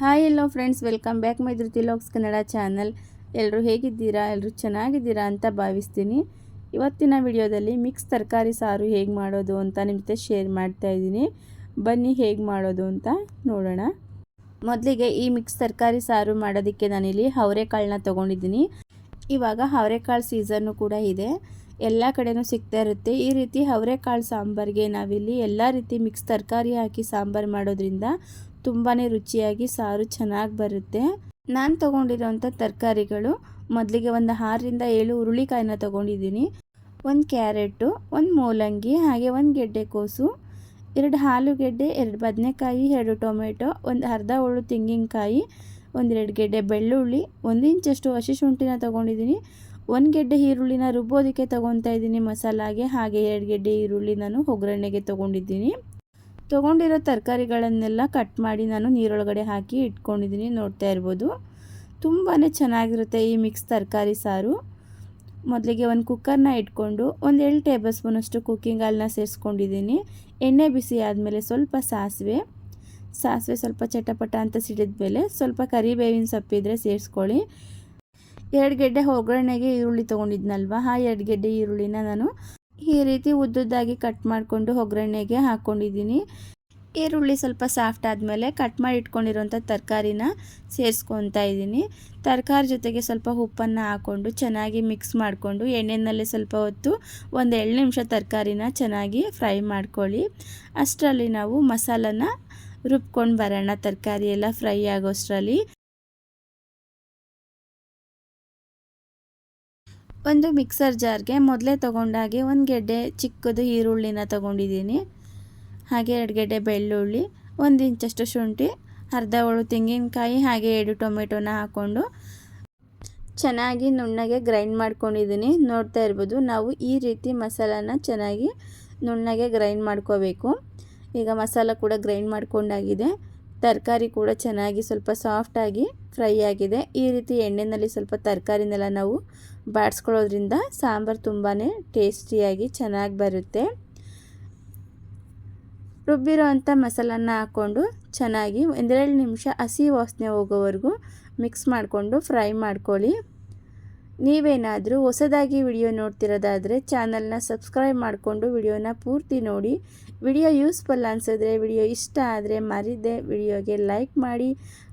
Hi hello friends, welcome back my Dhruti logs Kannada channel. ಎಲ್ಲರೂ ಹೇಗಿದ್ದೀರಾ? ಎಲ್ಲರೂ ಚೆನ್ನಾಗಿದ್ದೀರಾ ಅಂತ ಭಾವಿಸ್ತೀನಿ. ಇವತ್ತಿನ ವಿಡಿಯೋದಲ್ಲಿ ಮಿಕ್ಸ್ ತರಕಾರಿ ಸಾರು ಹೇಗೆ ಮಾಡೋದು ಅಂತ ನಿಮ್ಮ ಜೊತೆ ಶೇರ್ ಮಾಡ್ತಾ ಇದ್ದೀನಿ. ಬನ್ನಿ ಹೇಗೆ ಮಾಡೋದು ಅಂತ ನೋಡೋಣ. ಮೊದಲಿಗೆ ಈ ಮಿಕ್ಸ್ ತರಕಾರಿ ಸಾರು ಮಾಡೋದಕ್ಕೆ ನಾನಿಲ್ಲಿ ಅವರೆಕಾಳನ್ನ ತೊಗೊಂಡಿದ್ದೀನಿ. ಇವಾಗ ಅವರೆಕಾಳು ಸೀಸನ್ನು ಕೂಡ ಇದೆ. ಎಲ್ಲ ಕಡೆನೂ ಸಿಗ್ತಾ ಇರುತ್ತೆ. ಈ ರೀತಿ ಅವರೆಕಾಳು ಸಾಂಬಾರಿಗೆ ನಾವಿಲ್ಲಿ ಎಲ್ಲ ರೀತಿ ಮಿಕ್ಸ್ ತರಕಾರಿ ಹಾಕಿ ಸಾಂಬಾರು ಮಾಡೋದ್ರಿಂದ ತುಂಬಾ ರುಚಿಯಾಗಿ ಸಾರು ಚೆನ್ನಾಗಿ ಬರುತ್ತೆ. ನಾನು ತೊಗೊಂಡಿರೋಂಥ ತರಕಾರಿಗಳು ಮೊದಲಿಗೆ ಒಂದು ಆರರಿಂದ ಏಳು ಹುರುಳಿಕಾಯಿನ ತೊಗೊಂಡಿದ್ದೀನಿ. ಒಂದು ಕ್ಯಾರೆಟು, ಒಂದು ಮೂಲಂಗಿ, ಹಾಗೆ ಒಂದು ಗೆಡ್ಡೆಕೋಸು ಎರಡು ಆಲೂಗೆಡ್ಡೆ ಎರಡು ಬದನೆಕಾಯಿ, ಎರಡು ಟೊಮೆಟೊ, ಒಂದು ಅರ್ಧ ಹೋಳು ತೆಂಗಿನಕಾಯಿ ಒಂದೆರಡು ಗೆಡ್ಡೆ ಬೆಳ್ಳುಳ್ಳಿ, ಒಂದು ಇಂಚಷ್ಟು ಹಸಿ ಶುಂಠಿನ ತೊಗೊಂಡಿದ್ದೀನಿ. ಒಂದು ಗೆಡ್ಡೆ ಈರುಳ್ಳಿನ ರುಬ್ಬೋದಕ್ಕೆ ತೊಗೊತಾ ಇದ್ದೀನಿ ಮಸಾಲಾಗೆ. ಹಾಗೆ ಎರಡು ಗೆಡ್ಡೆ ಈರುಳ್ಳಿ ನಾನು ಒಗ್ಗರಣೆಗೆ ತೊಗೊಂಡಿದ್ದೀನಿ. ತೊಗೊಂಡಿರೋ ತರಕಾರಿಗಳನ್ನೆಲ್ಲ ಕಟ್ ಮಾಡಿ ನಾನು ನೀರೊಳಗಡೆ ಹಾಕಿ ಇಟ್ಕೊಂಡಿದ್ದೀನಿ. ನೋಡ್ತಾ ಇರ್ಬೋದು. ತುಂಬಾ ಚೆನ್ನಾಗಿರುತ್ತೆ ಈ ಮಿಕ್ಸ್ ತರಕಾರಿ ಸಾರು. ಮೊದಲಿಗೆ ಒಂದು ಕುಕ್ಕರ್ನ ಇಟ್ಕೊಂಡು ಒಂದು ಏಳು ಟೇಬಲ್ ಸ್ಪೂನಷ್ಟು ಕುಕ್ಕಿಂಗ್ ಆಯಿಲ್ನ ಸೇರಿಸ್ಕೊಂಡಿದ್ದೀನಿ. ಎಣ್ಣೆ ಬಿಸಿ ಆದಮೇಲೆ ಸ್ವಲ್ಪ ಸಾಸಿವೆ. ಸಾಸಿವೆ ಸ್ವಲ್ಪ ಚಟಪಟ ಅಂತ ಸಿಡಿದ ಮೇಲೆ ಸ್ವಲ್ಪ ಕರಿಬೇವಿನ ಸೊಪ್ಪಿದ್ರೆ ಸೇರಿಸ್ಕೊಳ್ಳಿ. ಎರಡು ಗೆಡ್ಡೆ ಒಗ್ಗರಣೆಗೆ ಈರುಳ್ಳಿ ತೊಗೊಂಡಿದ್ನಲ್ವ? ಆ ಎರಡು ಗೆಡ್ಡೆ ಈರುಳ್ಳಿನ ನಾನು ಈ ರೀತಿ ಉದ್ದುದ್ದಾಗಿ ಕಟ್ ಮಾಡಿಕೊಂಡು ಒಗ್ಗರಣೆಗೆ ಹಾಕ್ಕೊಂಡಿದ್ದೀನಿ ಈರುಳ್ಳಿ ಸ್ವಲ್ಪ ಸಾಫ್ಟ್ ಆದಮೇಲೆ ಕಟ್ ಮಾಡಿ ಇಟ್ಕೊಂಡಿರೋಂಥ ತರಕಾರಿನ ಸೇರಿಸ್ಕೊತಾ ಇದ್ದೀನಿ. ತರಕಾರಿ ಜೊತೆಗೆ ಸ್ವಲ್ಪ ಉಪ್ಪನ್ನು ಹಾಕ್ಕೊಂಡು ಚೆನ್ನಾಗಿ ಮಿಕ್ಸ್ ಮಾಡಿಕೊಂಡು ಎಣ್ಣೆಯಲ್ಲಿ ಸ್ವಲ್ಪ ಹೊತ್ತು ಒಂದು ಎರಡು ನಿಮಿಷ ತರಕಾರಿನ ಚೆನ್ನಾಗಿ ಫ್ರೈ ಮಾಡ್ಕೊಳ್ಳಿ. ಅಷ್ಟರಲ್ಲಿ ನಾವು ಮಸಾಲನ ರುಬ್ಕೊಂಡು ಬರೋಣ. ತರಕಾರಿ ಎಲ್ಲ ಫ್ರೈ ಆಗೋಷ್ಟರಲ್ಲಿ. ಒಂದು ಮಿಕ್ಸರ್ ಜಾರ್ಗೆ ಮೊದಲೇ ತೊಗೊಂಡಾಗೆ ಒಂದು ಗೆಡ್ಡೆ ಚಿಕ್ಕದು ಈರುಳ್ಳಿನ ತೊಗೊಂಡಿದ್ದೀನಿ. ಹಾಗೆ ಎರಡು ಗೆಡ್ಡೆ ಬೆಳ್ಳುಳ್ಳಿ, ಒಂದು ಇಂಚಷ್ಟು ಶುಂಠಿ, ಅರ್ಧ ಹೋಳು ತೆಂಗಿನಕಾಯಿ, ಹಾಗೆ ಎರಡು ಟೊಮೆಟೊನ ಹಾಕ್ಕೊಂಡು ಚೆನ್ನಾಗಿ ನುಣ್ಣಗೆ ಗ್ರೈಂಡ್ ಮಾಡ್ಕೊಂಡಿದ್ದೀನಿ. ನೋಡ್ತಾ ಇರ್ಬೋದು, ನಾವು ಈ ರೀತಿ ಮಸಾಲಾನ ಚೆನ್ನಾಗಿ ನುಣ್ಣಗೆ ಗ್ರೈಂಡ್ ಮಾಡ್ಕೋಬೇಕು. ಈಗ ಮಸಾಲ ಕೂಡ ಗ್ರೈಂಡ್ ಮಾಡ್ಕೊಂಡಾಗಿದೆ. ತರಕಾರಿ ಕೂಡ ಚೆನ್ನಾಗಿ ಸ್ವಲ್ಪ ಸಾಫ್ಟಾಗಿ ಫ್ರೈ ಆಗಿದೆ. ಈ ರೀತಿ ಎಣ್ಣೆಯಲ್ಲಿ ಸ್ವಲ್ಪ ತರಕಾರಿನೆಲ್ಲ ನಾವು ಬಾಡಿಸ್ಕೊಳ್ಳೋದ್ರಿಂದ ಸಾಂಬಾರು ತುಂಬಾ ಟೇಸ್ಟಿಯಾಗಿ ಚೆನ್ನಾಗಿ ಬರುತ್ತೆ. ರುಬ್ಬಿರೋ ಅಂಥ ಮಸಾಲನ್ನ ಹಾಕ್ಕೊಂಡು ಚೆನ್ನಾಗಿ ಒಂದೆರಡು ನಿಮಿಷ ಹಸಿ ವಾಸನೆ ಹೋಗೋವರೆಗೂ ಮಿಕ್ಸ್ ಮಾಡಿಕೊಂಡು ಫ್ರೈ ಮಾಡ್ಕೊಳ್ಳಿ. ನೀವೇನಾದರೂ ಹೊಸದಾಗಿ ವಿಡಿಯೋ ನೋಡ್ತಿರೋದಾದರೆ ಚಾನಲ್ನ ಸಬ್ಸ್ಕ್ರೈಬ್ ಮಾಡಿಕೊಂಡು ವಿಡಿಯೋನ ಪೂರ್ತಿ ನೋಡಿ. ವಿಡಿಯೋ ಯೂಸ್ಫುಲ್ ಅನಿಸಿದ್ರೆ ವಿಡಿಯೋ ಇಷ್ಟ ಆದರೆ ಮರಿದೆ ವಿಡಿಯೋಗೆ ಲೈಕ್ ಮಾಡಿ.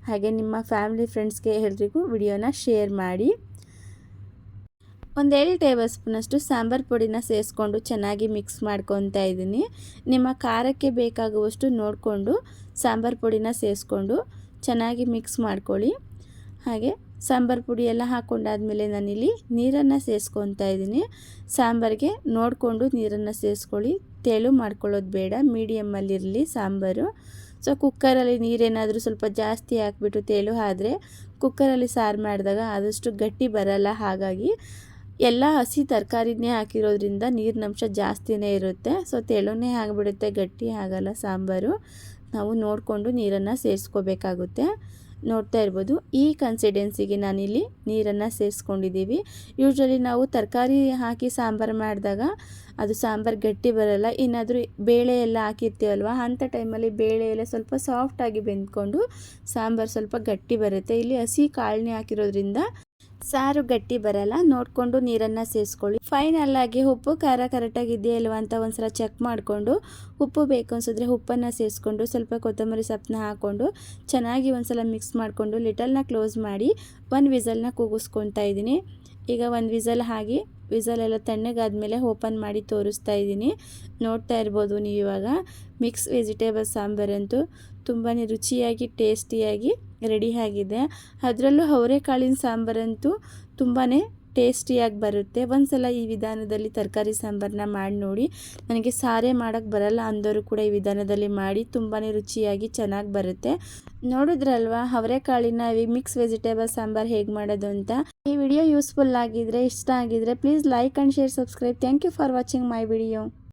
ಹಾಗೆ ನಿಮ್ಮ ಫ್ಯಾಮಿಲಿ ಫ್ರೆಂಡ್ಸ್ಗೆ ಎಲ್ರಿಗೂ ವಿಡಿಯೋನ ಶೇರ್ ಮಾಡಿ. ಒಂದೆರಡು ಟೇಬಲ್ ಸ್ಪೂನಷ್ಟು ಸಾಂಬಾರು ಪುಡಿನ ಸೇರಿಸ್ಕೊಂಡು ಚೆನ್ನಾಗಿ ಮಿಕ್ಸ್ ಮಾಡ್ಕೊತಾ ಇದ್ದೀನಿ. ನಿಮ್ಮ ಖಾರಕ್ಕೆ ಬೇಕಾಗುವಷ್ಟು ನೋಡಿಕೊಂಡು ಸಾಂಬಾರು ಪುಡಿನ ಸೇರಿಸ್ಕೊಂಡು ಚೆನ್ನಾಗಿ ಮಿಕ್ಸ್ ಮಾಡ್ಕೊಳ್ಳಿ. ಹಾಗೆ ಸಾಂಬಾರು ಪುಡಿ ಎಲ್ಲ ಹಾಕ್ಕೊಂಡಾದಮೇಲೆ ನಾನಿಲ್ಲಿ ನೀರನ್ನು ಸೇರಿಸ್ಕೊತಾ ಇದ್ದೀನಿ. ಸಾಂಬಾರಿಗೆ ನೋಡಿಕೊಂಡು ನೀರನ್ನು ಸೇರಿಸ್ಕೊಳ್ಳಿ ತೆಳು ಮಾಡ್ಕೊಳ್ಳೋದು ಬೇಡ. ಮೀಡಿಯಮ್ಮಲ್ಲಿರಲಿ ಸಾಂಬಾರು. ಸೊ, ಕುಕ್ಕರಲ್ಲಿ ನೀರೇನಾದರೂ ಸ್ವಲ್ಪ ಜಾಸ್ತಿ ಹಾಕ್ಬಿಟ್ಟು ತೇಲು ಆದರೆ ಕುಕ್ಕರಲ್ಲಿ ಸಾರು ಮಾಡಿದಾಗ ಆದಷ್ಟು ಗಟ್ಟಿ ಬರಲ್ಲ. ಹಾಗಾಗಿ ಎಲ್ಲ ಹಸಿ ತರಕಾರಿನೇ ಹಾಕಿರೋದ್ರಿಂದ ನೀರಿನಂಶ ಜಾಸ್ತಿನೇ ಇರುತ್ತೆ. ಸೊ ತೆಳುನೇ ಆಗಿಬಿಡುತ್ತೆ. ಗಟ್ಟಿ ಆಗಲ್ಲ ಸಾಂಬಾರು. ನಾವು ನೋಡಿಕೊಂಡು ನೀರನ್ನು ಸೇರಿಸ್ಕೋಬೇಕಾಗುತ್ತೆ ನೋಡ್ತಾ ಇರ್ಬೋದು. ಈ ಕನ್ಸಿಡೆನ್ಸಿಗೆ ನಾನಿಲ್ಲಿ ನೀರನ್ನು ಸೇರಿಸ್ಕೊಂಡಿದ್ದೀವಿ. ಯೂಶ್ವಲಿ ನಾವು ತರಕಾರಿ ಹಾಕಿ ಸಾಂಬಾರು ಮಾಡಿದಾಗ ಅದು ಸಾಂಬಾರು ಗಟ್ಟಿ ಬರಲ್ಲ. ಏನಾದರೂ ಬೇಳೆ ಎಲ್ಲ ಹಾಕಿರ್ತೀವಲ್ವ? ಅಂಥ ಟೈಮಲ್ಲಿ ಬೇಳೆ ಎಲ್ಲ ಸ್ವಲ್ಪ ಸಾಫ್ಟಾಗಿ ಬೆಂದ್ಕೊಂಡು ಸಾಂಬಾರು ಸ್ವಲ್ಪ ಗಟ್ಟಿ ಬರುತ್ತೆ. ಇಲ್ಲಿ ಹಸಿ ಕಾಳನ್ನೇ ಹಾಕಿರೋದ್ರಿಂದ ಸಾರು ಗಟ್ಟಿ ಬರಲ್ಲ, ನೋಡಿಕೊಂಡು ನೀರನ್ನು ಸೇರಿಸ್ಕೊಳ್ಳಿ. ಫೈನಲ್ ಆಗಿ ಉಪ್ಪು, ಖಾರ ಕರೆಕ್ಟಾಗಿ ಇದೆಯಾ ಇಲ್ವಾ ಅಂತ ಒಂದ್ಸಲ ಚೆಕ್ ಮಾಡಿಕೊಂಡು, ಉಪ್ಪು ಬೇಕು ಅನ್ಸಿದ್ರೆ ಉಪ್ಪನ್ನು ಸೇರಿಸ್ಕೊಂಡು, ಸ್ವಲ್ಪ ಕೊತ್ತಂಬರಿ ಸೊಪ್ಪನ್ನ ಹಾಕ್ಕೊಂಡು ಚೆನ್ನಾಗಿ ಒಂದ್ಸಲ ಮಿಕ್ಸ್ ಮಾಡಿಕೊಂಡು ಲಿಟಲ್ನ ಕ್ಲೋಸ್ ಮಾಡಿ, ಒಂದು ವಿಸಲ್ನ ಕೂಗಿಸ್ಕೊತಾ ಇದ್ದೀನಿ. ಈಗ ಒಂದು ವಿಸಲ್ ಹಾಕಿ ವಿಸಲೆಲ್ಲ ತಣ್ಣಗಾದ್ಮೇಲೆ ಓಪನ್ ಮಾಡಿ ತೋರಿಸ್ತಾ ಇದ್ದೀನಿ. ನೋಡ್ತಾ ಇರ್ಬೋದು ನೀವು ಇವಾಗ. ಮಿಕ್ಸ್ ವೆಜಿಟೇಬಲ್ ಸಾಂಬಾರಂತೂ ತುಂಬಾ ರುಚಿಯಾಗಿ, ಟೇಸ್ಟಿಯಾಗಿ ರೆಡಿ ಆಗಿದೆ. ಅದರಲ್ಲೂ ಅವರೆಕಾಳಿನ ಸಾಂಬಾರಂತೂ ತುಂಬಾ ಟೇಸ್ಟಿಯಾಗಿ ಬರುತ್ತೆ. ಒಂದು ಸಲ ಈ ವಿಧಾನದಲ್ಲಿ ತರಕಾರಿ ಸಾಂಬಾರನ್ನ ಮಾಡಿ ನೋಡಿ. ನನಗೆ ಸಾರೆ ಮಾಡೋಕ್ಕೆ ಬರಲ್ಲ ಅಂದವರು ಕೂಡ ಈ ವಿಧಾನದಲ್ಲಿ ಮಾಡಿ ತುಂಬಾ ರುಚಿಯಾಗಿ ಚೆನ್ನಾಗಿ ಬರುತ್ತೆ. ನೋಡಿದ್ರಲ್ವಾ, ಅವರೆಕಾಳಿನ ಮಿಕ್ಸ್ ವೆಜಿಟೇಬಲ್ ಸಾಂಬಾರು ಹೇಗೆ ಮಾಡೋದು ಅಂತ? ಈ ವಿಡಿಯೋ ಯೂಸ್ಫುಲ್ ಆಗಿದ್ರೆ, ಇಷ್ಟ ಆಗಿದ್ರೆ please like and share subscribe thank you for watching my video